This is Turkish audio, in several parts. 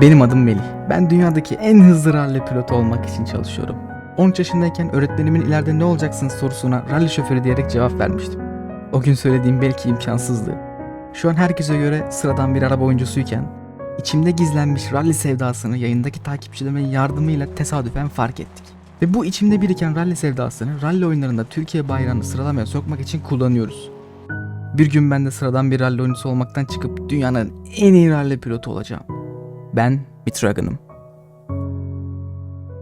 Benim adım Melih. Ben dünyadaki en hızlı ralli pilotu olmak için çalışıyorum. 13 yaşındayken öğretmenimin ileride ne olacaksınız sorusuna ralli şoförü diyerek cevap vermiştim. O gün söylediğim belki imkansızdı. Şu an herkese göre sıradan bir araba oyuncusuyken içimde gizlenmiş ralli sevdasını yayındaki takipçilerimin yardımıyla tesadüfen fark ettik. Ve bu içimde biriken ralli sevdasını ralli oyunlarında Türkiye bayrağını sıralamaya sokmak için kullanıyoruz. Bir gün ben de sıradan bir ralli oyuncusu olmaktan çıkıp dünyanın en iyi ralli pilotu olacağım. Ben Mitragan'ım.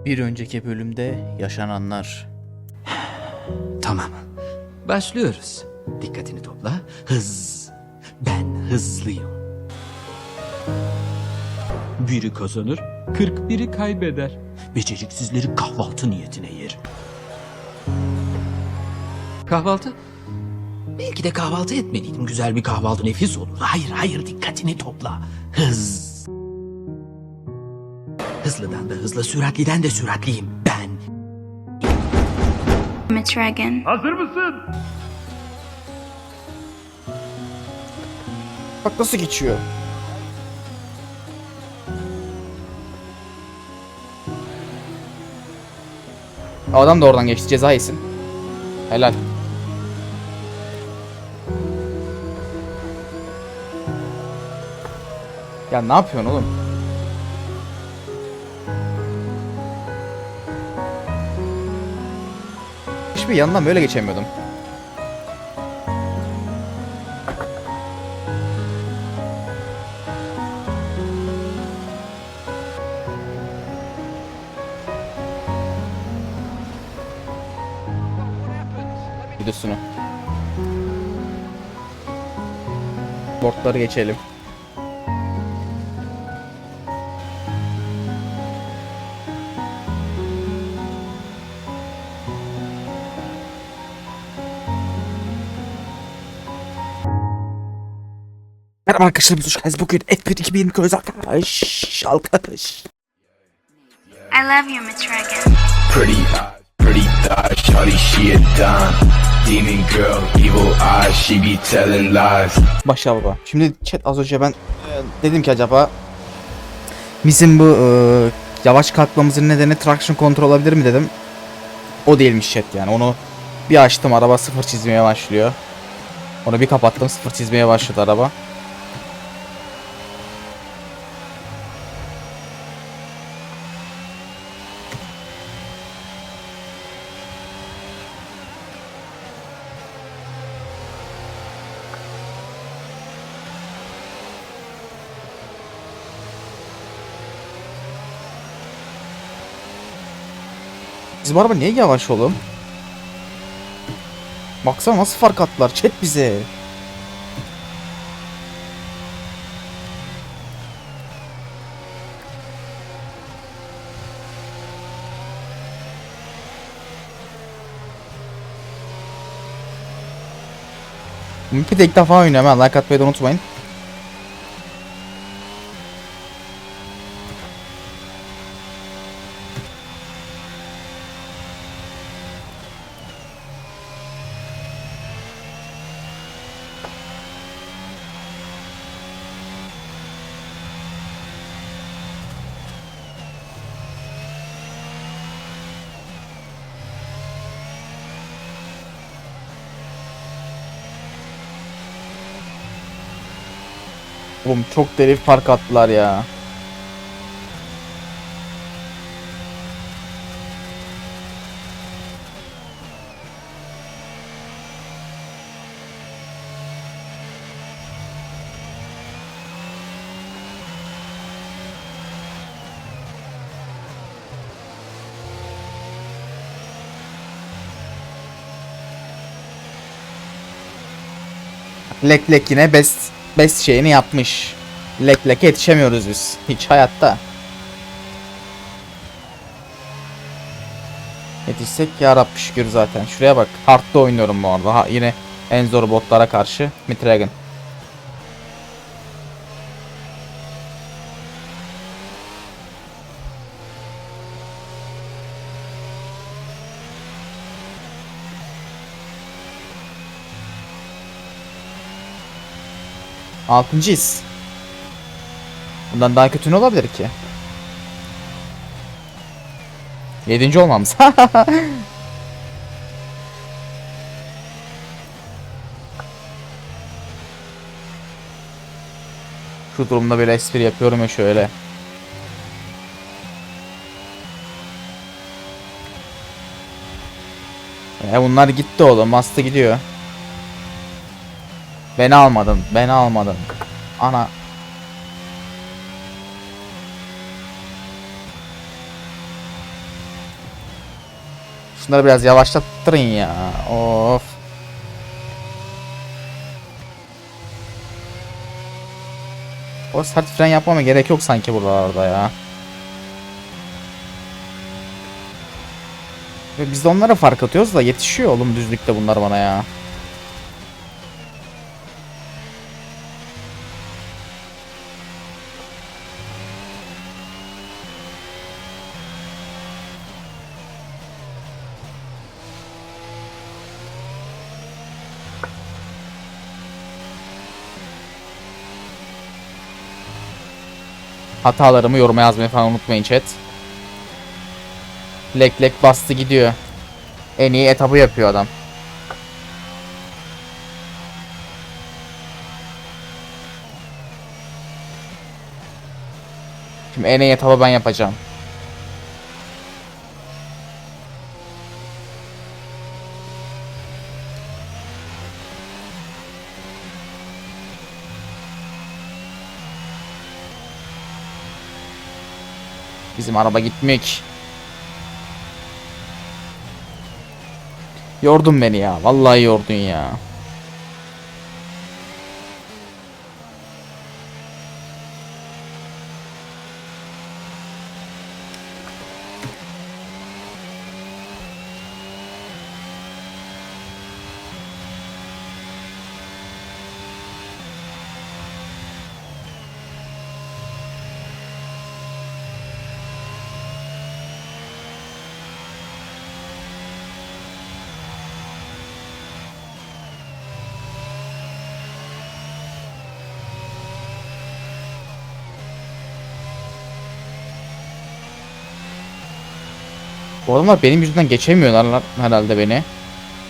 Bir önceki bölümde yaşananlar. Tamam. Başlıyoruz. Dikkatini topla. Hız. Ben hızlıyım. Biri kazanır, kırk biri kaybeder. Beceriksizleri kahvaltı niyetine yerim. Kahvaltı? Belki de kahvaltı etmeliydim. Güzel bir kahvaltı nefis olur. Hayır hayır dikkatini topla. Hız. Hızlıdan da hızlı, süratliden de süratliyim. Ben Mitragan. Hazır mısın? Bak nasıl geçiyor. Adam da oradan geçti ceza yesin. Helal. Ya ne yapıyorsun oğlum? Hiçbir yanından böyle geçemiyordum. videosunu. Botları geçelim. Merhaba arkadaşlar biz hoş geldiniz. Bugün F1 2020 özel arkadaş. Alkış. I love you, Mitragan. Pretty eyes, pretty thighs, shawty she a dime. Demon girl, evil eyes, she be telling lies. Başla baba. Şimdi chat az önce ben e, dedim ki acaba bizim bu e, yavaş kalkmamızın nedeni traction control olabilir mi dedim. O değilmiş chat yani. Onu bir açtım araba sıfır çizmeye başlıyor. Onu bir kapattım sıfır çizmeye başladı araba. Bizim araba niye yavaş oğlum? Baksana nasıl fark attılar chat bize. De ilk defa oynuyorum ha. Like atmayı da unutmayın. Oğlum çok deli fark attılar ya. Lek Lek yine best best şeyini yapmış. Lek Lek'e yetişemiyoruz biz. Hiç hayatta. Yetişsek ya Rabbi şükür zaten. Şuraya bak. Hard'da oynuyorum bu arada. Ha, yine en zor botlara karşı. Mitragan. Altıncıyız. Bundan daha kötü ne olabilir ki? Yedinci olmamız. Şu durumda bir espri yapıyorum ya şöyle. E bunlar gitti oğlum. Hasta gidiyor. Beni almadın. Beni almadın. Ana. Şunları biraz yavaşlattırın ya. Of. O sert fren yapmama gerek yok sanki buralarda ya. Biz de onlara fark atıyoruz da yetişiyor oğlum düzlükte bunlar bana ya. Hatalarımı yoruma yazmayı falan unutmayın chat. Lek lek bastı gidiyor. En iyi etabı yapıyor adam. Şimdi en iyi etabı ben yapacağım. Bizim araba gitmek. Yordun beni ya. Vallahi yordun ya. Bu adamlar benim yüzümden geçemiyorlar herhalde beni.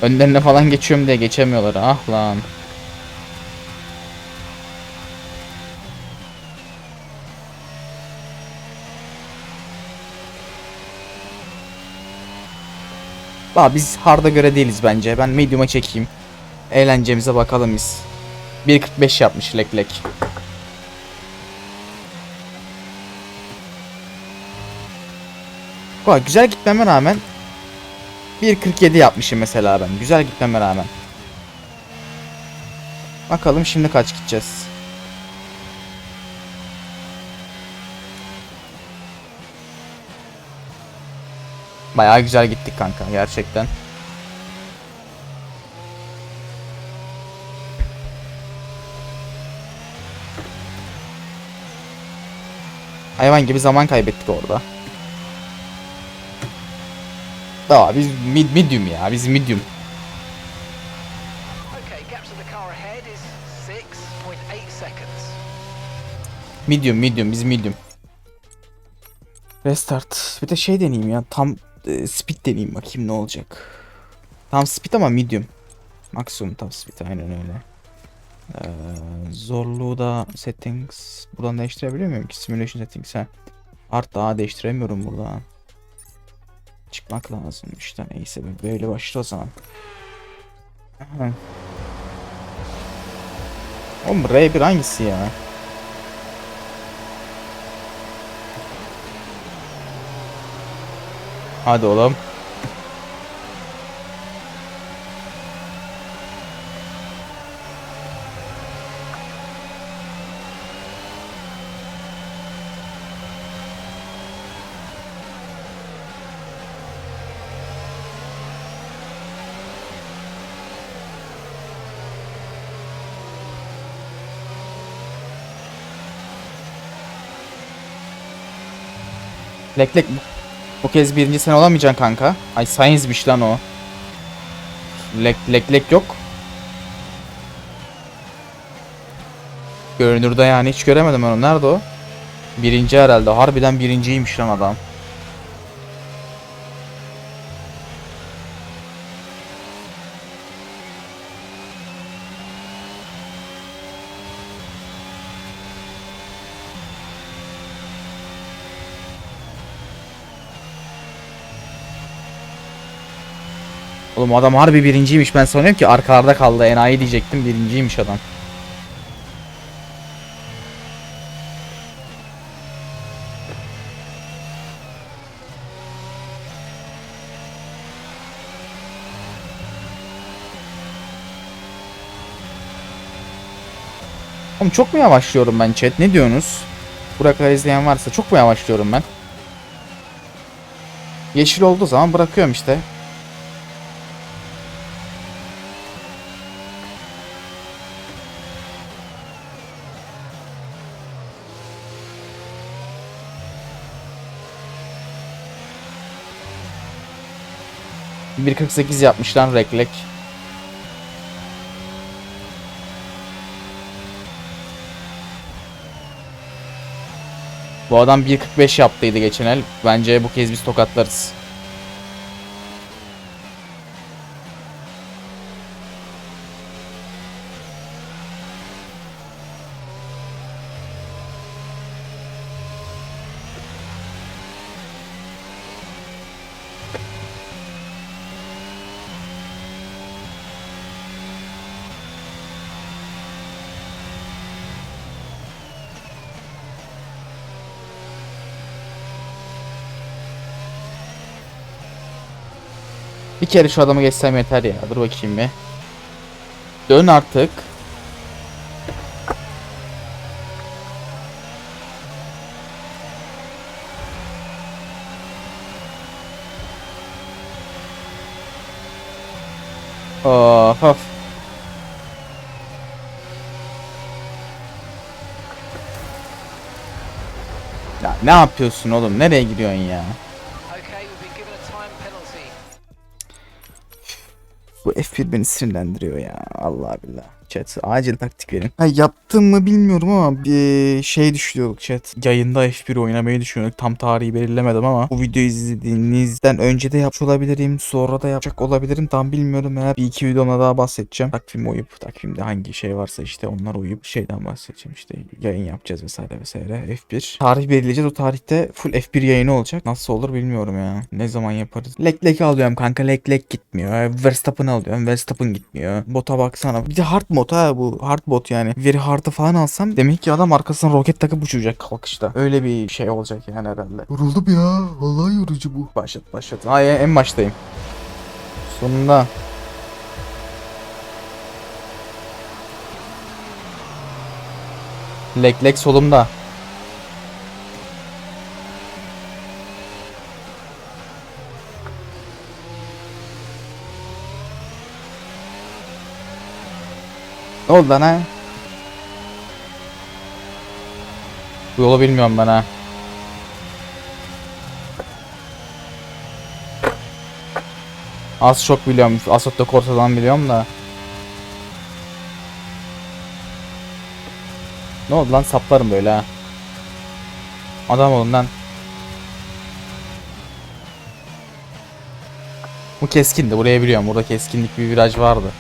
Önlerine falan geçiyorum diye geçemiyorlar. Ah lan. Aa, biz hard'a göre değiliz bence. Ben medium'a çekeyim. Eğlencemize bakalım biz. 1.45 yapmış lek lek. Vay güzel gitmeme rağmen 1.47 yapmışım mesela ben. Güzel gitmeme rağmen. Bakalım şimdi kaç gideceğiz. Bayağı güzel gittik kanka gerçekten. Hayvan gibi zaman kaybettik orada. Daha biz mid medium ya biz medium. Okay, gap to the car ahead is 6.8 seconds. Medium medium biz medium. Restart. Bir de şey deneyeyim ya tam e, speed deneyeyim bakayım ne olacak. Tam speed ama medium. Maksimum tam speed aynen öyle. Ee, zorluğu da settings buradan değiştirebiliyor muyum ki simulation settings ha. Art daha değiştiremiyorum buradan. Çıkmak lazım işte neyse böyle başla o zaman. Aha. Oğlum R1 hangisi ya? Hadi oğlum. Lek lek bu kez birinci sen olamayacaksın kanka. Ay science'miş lan o. Lek lek lek yok. Görünürde yani hiç göremedim onu. Nerede o? Birinci herhalde. Harbiden birinciymiş lan adam. Oğlum adam harbi birinciymiş ben sanıyorum ki arkalarda kaldı enayi diyecektim birinciymiş adam. Oğlum çok mu yavaşlıyorum ben chat ne diyorsunuz? Buraya kadar izleyen varsa çok mu yavaşlıyorum ben? Yeşil olduğu zaman bırakıyorum işte. ...1.48 yapmış lan reklek. Bu adam 1.45 yaptıydı geçen el. Bence bu kez biz tokatlarız. Bir kere şu adamı geçsem yeter ya. Dur bakayım bir. Dön artık. Of of. Ya ne yapıyorsun oğlum? Nereye gidiyorsun ya? Bu F1 beni sinirlendiriyor ya. Allah billah. Chat acil taktik verin. Ha, yaptım mı bilmiyorum ama bir şey düşünüyorduk chat. Yayında F1 oynamayı düşünüyorduk. Tam tarihi belirlemedim ama bu videoyu izlediğinizden önce de yapmış olabilirim. Sonra da yapacak olabilirim. Tam bilmiyorum. Eğer bir iki videomda daha bahsedeceğim. Takvim uyup takvimde hangi şey varsa işte onlar uyup şeyden bahsedeceğim. işte yayın yapacağız vesaire vesaire. F1. Tarih belirleyeceğiz. O tarihte full F1 yayını olacak. Nasıl olur bilmiyorum ya. Ne zaman yaparız? Lek lek alıyorum kanka. Lek lek gitmiyor. Verstappen alıyorum. Verstappen gitmiyor. Bota baksana. Bir de hard mod ha bu. Hard bot yani. Very hard'ı falan alsam demek ki adam arkasına roket takıp uçacak kalkışta. Öyle bir şey olacak yani herhalde. Yoruldum ya. Vallahi yorucu bu. Başlat başlat. Ay en baştayım. Sonunda. Lek lek solumda. Ne oldu lan ha? Bu yolu bilmiyorum ben ha. Az çok biliyorum. Assetto Corsa'dan biliyorum da. Ne oldu lan saplarım böyle ha. Adam olun lan. Bu keskindi buraya biliyorum. Burada keskinlik bir viraj vardı.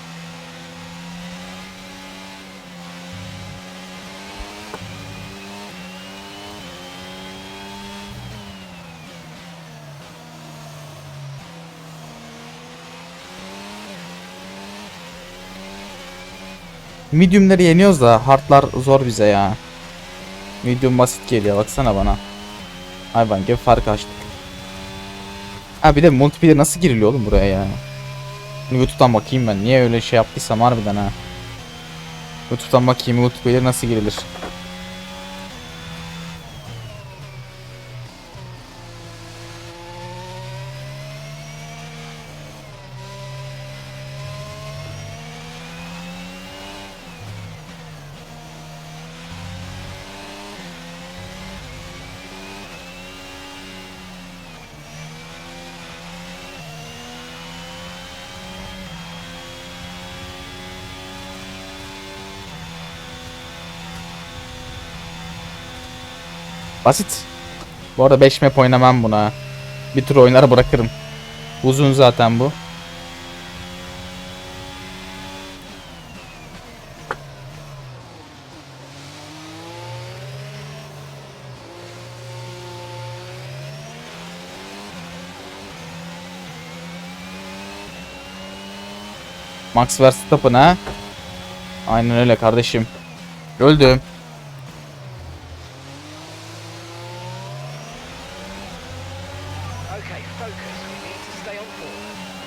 Medium'ları yeniyoruz da hardlar zor bize ya. Medium basit geliyor baksana bana. Hayvan gibi fark açtık. Ha bir de multiplayer nasıl giriliyor oğlum buraya ya? YouTube'dan bakayım ben. Niye öyle şey yaptıysam harbiden ha. YouTube'dan bakayım multiplayer nasıl girilir. Basit. Bu arada 5 map oynamam buna. Bir tur oynar bırakırım. Uzun zaten bu. Max Verstappen ha? Aynen öyle kardeşim. Öldüm. Okay, focus. We need to stay on board.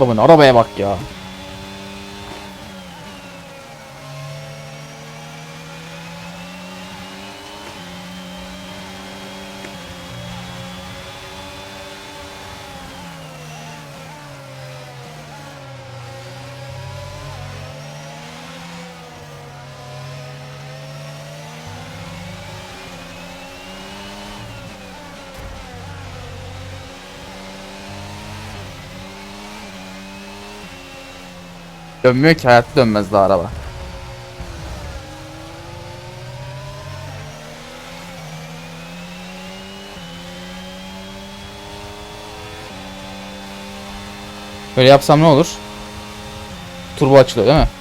방법은 얼어봐야 바뀌어 Dönmüyor ki hayatta dönmez daha araba. Böyle yapsam ne olur? Turbo açılıyor değil mi?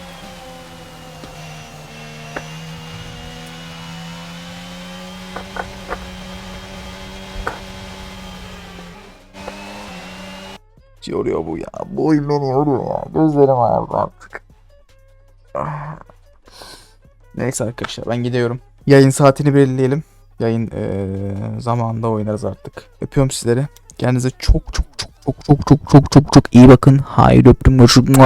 Yoruyor bu ya. Bu oyun beni yoruyor ya. Gözlerim ağrıdı artık. Neyse arkadaşlar ben gidiyorum. Yayın saatini belirleyelim. Yayın eee zamanında oynarız artık. Öpüyorum sizleri. Kendinize çok çok çok çok çok çok çok çok çok iyi bakın. Hayır öptüm. Görüşürüz.